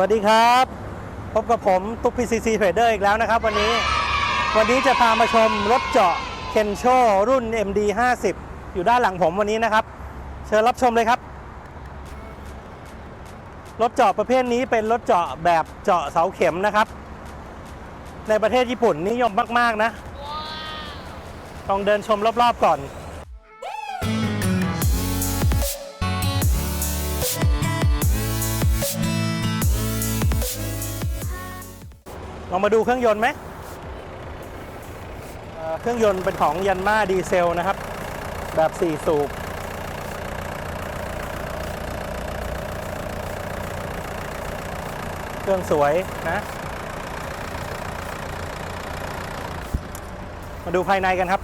วัสดีครับ พบกับผมตุ๊ก PCC Trader อีกแล้วนะครับ วันนี้วันนี้จะพามาชมรถเจาะเคนโชรุ่น MD 50อยู่ด้านหลังผมวันนี้นะครับ เชิญรับชมเลยครับ รถเจาะประเภทนี้เป็นรถเจาะแบบเจาะเสาเข็มนะครับ ในประเทศญี่ปุ่นนิยมมาก ๆ นะลองเดินชมรอบ ๆ ก่อน เรามาดูเครื่องยนต์ไหมเเครื่องยนต์เป็นของยันมาดีเซลนะครับ แบบ 4 สูบเครื่องสวยนะ มาดูภายในกันครับ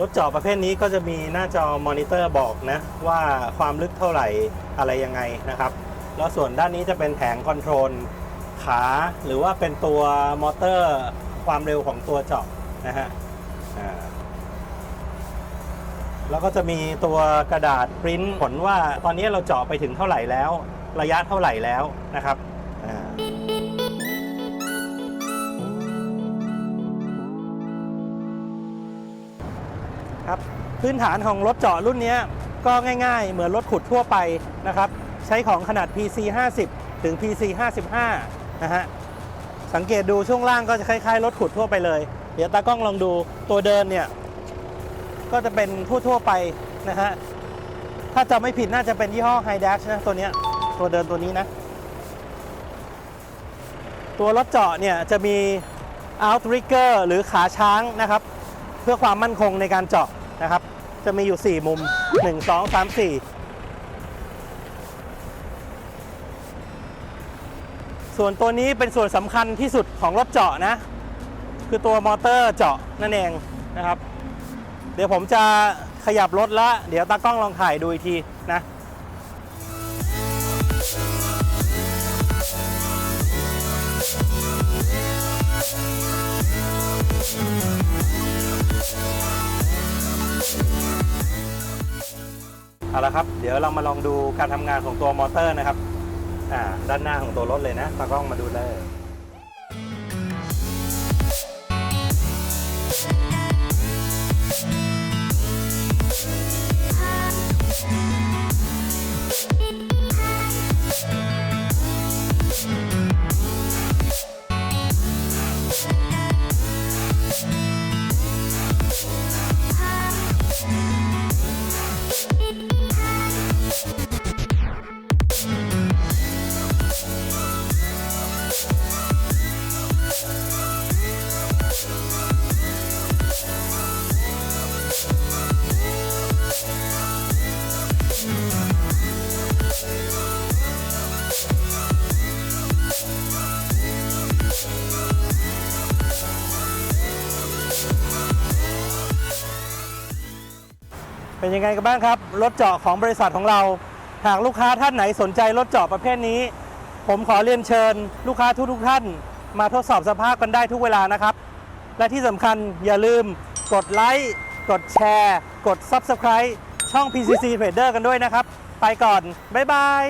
รถจาะประเภทนี้ก็จะมีหน้าจอมอนิเตอร์บอกนะว่าความลึกเท่าไหร่อะไรยังไงนะครับ แล้วส่วนด้านนี้จะเป็นแผงคอนโทรลขาหรือว่าเป็นตัวมอเตอร์ความเร็วของตัวเจาะนะฮะแล้วก็จะมีตัวกระดาษปริ้นผลว่าตอนนี้เราเจาะไปถึงเท่าไหร่แล้ว ระยะเท่าไหร่แล้วนะครับ ครับพื้นฐานของรถเจาะรุ่นนี้ก็ง่ายๆ เหมือนรถขุดทั่วไปนะครับ ใช้ของขนาด PC 50 ถึง PC 55 นะฮะ สังเกตดูช่วงล่างก็จะคล้ายๆ รถขุดทั่วไปเลย เดี๋ยวตากล้องลองดูตัวเดินเนี่ย ก็จะเป็นทั่วๆไปนะฮะ ถ้าจำไม่ผิดน่าจะเป็นยี่ห้อ h i d a s h นะตัวเนี้ยตัวเดินตัวนี้นะ ตัวรถเจาะเนี่ยจะมี outrigger หรือขาช้างนะครับ เพื่อความมั่นคงในการเจาะนะครับ จะมีอยู่ 4 มุม 1 2 3 4 ส่วนตัวนี้เป็นส่วนสำคัญที่สุดของรถเจาะนะ คือตัวมอเตอร์เจาะนั่นเองนะครับ เดี๋ยวผมจะขยับรถแล้ว เดี๋ยวตากล้องลองถ่ายดูอีกทีนะ เอาละครับ เดี๋ยวเรามาลองดูการทำงานของตัวมอเตอร์นะครับ อ่า ด้านหน้าของตัวรถเลยนะตากล้องมาดูเลย เป็นยังไงกันบ้างครับ รถเจาะของบริษัทของเรา หากลูกค้าท่านไหนสนใจรถเจาะประเภทนี้ ผมขอเรียนเชิญ ลูกค้าทุกทุกท่าน มาทดสอบสภาพกันได้ทุกเวลานะครับ และที่สำคัญอย่าลืมกดไลค์กดแชร์ กด Subscribe ช่อง PCC Trader กันด้วยนะครับ ไปก่อน บ๊ายบาย